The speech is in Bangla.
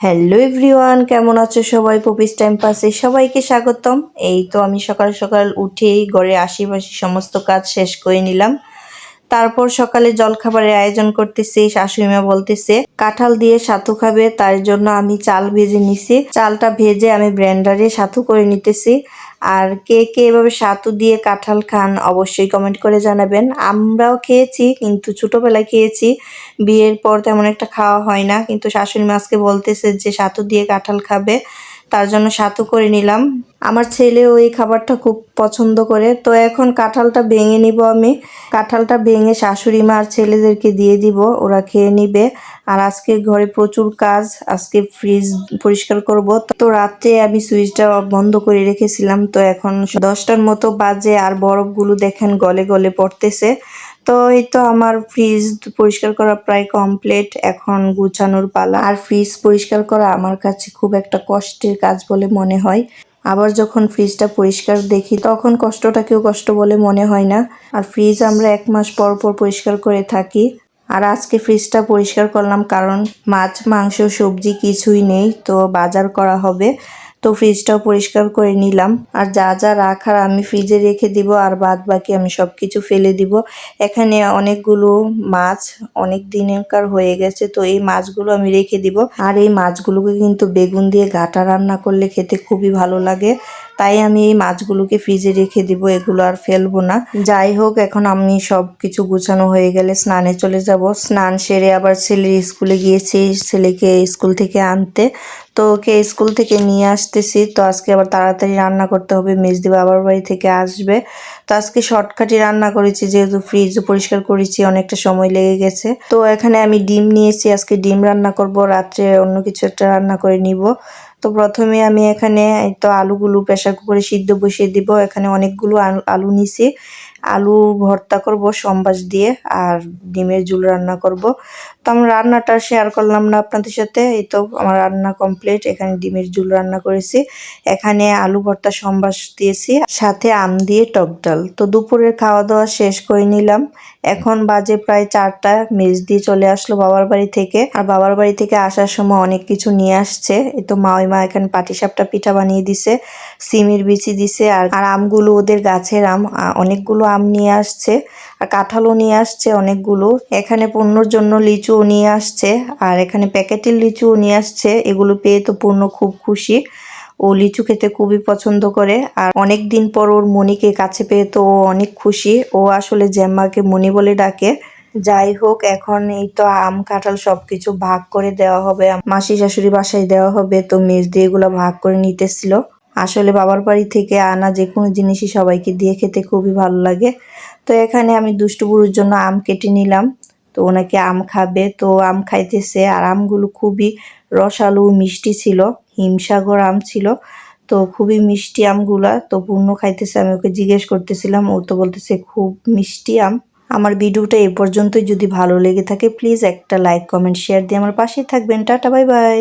হ্যালো এভরিওয়ান কেমন আছো সবাই? পপিস টাইম পাসে সবাইকে স্বাগতম। এই তো আমি সকাল সকাল উঠেই ঘরে আশেপাশে সমস্ত কাজ শেষ করে নিলাম। তারপর সকালে জলখাবারের আয়োজন করতেছি, শাশুড়িমা বলতেছে, কাঁঠাল দিয়ে সাথু খাবে, তার জন্য আমি চাল ভেজে নিছি। চালটা ভেজে আমি ব্র্যান্ডারে সাথু করে নিতেছি। আর কে কে এভাবে সাতু দিয়ে কাঁঠাল খান অবশ্যই কমেন্ট করে জানাবেন। আমরাও খেয়েছি, কিন্তু ছোটোবেলায় খেয়েছি। বিয়ের পর তেমন একটা খাওয়া হয় না, কিন্তু শাশুড়ি মাছকে বলতেছে যে সাতু দিয়ে কাঁঠাল খাবে, তার জন্য সাতু করে নিলাম। আমার ছেলেও এই খাবারটা খুব পছন্দ করে। তো এখন কাঁঠালটা ভেঙে নিব আমি। কাঁঠালটা ভেঙে শাশুড়ি মা আর ছেলেদেরকে দিয়ে দিব, ওরা খেয়ে নিবে। আর আজকে ঘরে প্রচুর কাজ, আজকে ফ্রিজ পরিষ্কার করব। তো রাত্রে আমি সুইচটা বন্ধ করে রেখেছিলাম। তো এখন দশটার মতো বাজে আর বরফগুলো দেখেন গলে গলে পড়তেছে। তো এই তো আমার ফ্রিজ পরিষ্কার করা প্রায় কমপ্লিট এখন গুছানোর পালা। আর ফ্রিজ পরিষ্কার করা আমার কাছে খুব একটা কষ্টের কাজ বলে মনে হয়। আবার যখন ফ্রিজটা পরিষ্কার দেখি, তখন কষ্টটাকেও কষ্ট বলে মনে হয় না। আর ফ্রিজ আমরা এক মাস পর পর পরিষ্কার করে থাকি। আর আজকে ফ্রিজটা পরিষ্কার করলাম কারণ মাছ, মাংস, সবজি কিছুই নেই, তো বাজার করা হবে। তো ফ্রিজটাও পরিষ্কার করে নিলাম। আর যা যা রাখার আমি ফ্রিজে রেখে দিব, আর বাদ বাকি আমি সব কিছু ফেলে দিব। এখানে অনেকগুলো মাছ অনেক দিনকার হয়ে গেছে, তো এই মাছগুলো আমি রেখে দিব। আর এই মাছগুলোকে কিন্তু বেগুন দিয়ে ঘাটা রান্না করলে খেতে খুবই ভালো লাগে। তাই আমি এই মাছগুলোকে ফ্রিজে রেখে দিব, এগুলো আর ফেলব না। যাই হোক, এখন আমি সব কিছু গুছানো হয়ে গেলে স্নানে চলে যাব। স্নান সেরে আবার ছেলের স্কুলে গিয়েছি, ছেলেকে স্কুল থেকে আনতে। তো ওকে স্কুল থেকে নিয়ে আসতেছি। তো আজকে আবার তাড়াতাড়ি রান্না করতে হবে মেজদি বাবার বাড়ি থেকে আসবে। তো আজকে শর্টকাটই রান্না করেছি, যেহেতু ফ্রিজও পরিষ্কার করেছি, অনেকটা সময় লেগে গেছে। তো এখানে আমি ডিম নিয়েছি, আজকে ডিম রান্না করব, রাত্রে অন্য কিছু একটা রান্না করে নিব। তো প্রথমে আমি এখানে তো আলুগুলো প্রেশার কুকারে সিদ্ধ বসিয়ে দিব। এখানে অনেকগুলো আলু নিছি। আলু ভর্তা করব, সম্বাস দিয়ে, আর ডিমের ঝুল রান্না করব। তো আমার রান্নাটা শেয়ার করলাম না আপনাদের সাথে, এই তো আমার রান্না কমপ্লিট এখানে ডিমের ঝুল রান্না করেছি। এখানে আলু ভর্তা সম্বাস দিয়েছি, সাথে আম দিয়ে টক ডাল। তো দুপুরের খাওয়া দাওয়া শেষ করে নিলাম। এখন বাজে প্রায় চারটা, মেজ দিয়ে চলে আসলো বাবার বাড়ি থেকে। আর বাবার বাড়ি থেকে আসার সময় অনেক কিছু নিয়ে আসছে। এই তো মা, ওই মা এখানে পাটিসাপটা পিঠা বানিয়ে দিছে, সিমের বিচি দিছে, আর আমগুলো ওদের গাছের আম অনেকগুলো আম নিয়ে আসছে, আর কাঁঠালও নিয়ে আসছে অনেকগুলো। এখানে পণ্যর জন্য লিচুও নিয়ে আসছে, আর এখানে প্যাকেটের লিচুও নিয়ে আসছে। এগুলো পেয়ে তো পূর্ণ খুব খুশি। ও লিচু খেতে খুবই পছন্দ করে, আর অনেক দিন পর ওর মনিকে কাছে পেয়ে তো ও অনেক খুশি। ও আসলে জ্যাম্মাকে মনি বলে ডাকে। যাই হোক, এখন এই তো আম, কাঁঠাল সবকিছু ভাগ করে দেওয়া হবে। মাসি শাশুড়ি বাসায় দেওয়া হবে, তো মেজ দিয়ে এগুলো ভাগ করে নিতেছিল। আসলে বাবার বাড়ি থেকে আনা যে কোনো জিনিসই সবাইকে দিয়ে খেতে খুবই ভালো লাগে। তো এখানে আমি দুষ্টু বুড়োর জন্য আম কেটে নিলাম। তো ওনাকে আম খাবে। তো আম খাইতেছে আর আমগুলো খুবই রসালো মিষ্টি ছিল। হিমসাগর আম ছিল। তো খুবই মিষ্টি আমগুলা। তো পূর্ণ খাইতেছে। আমি ওকে জিজ্ঞেস করতেছিলাম, ও তো বলতেছে খুব মিষ্টি আম। আমার ভিডিওটা এ পর্যন্তই। যদি ভালো লেগে থাকে প্লিজ একটা লাইক কমেন্ট শেয়ার দিয়ে আমার পাশেই থাকবেন। Tata bye bye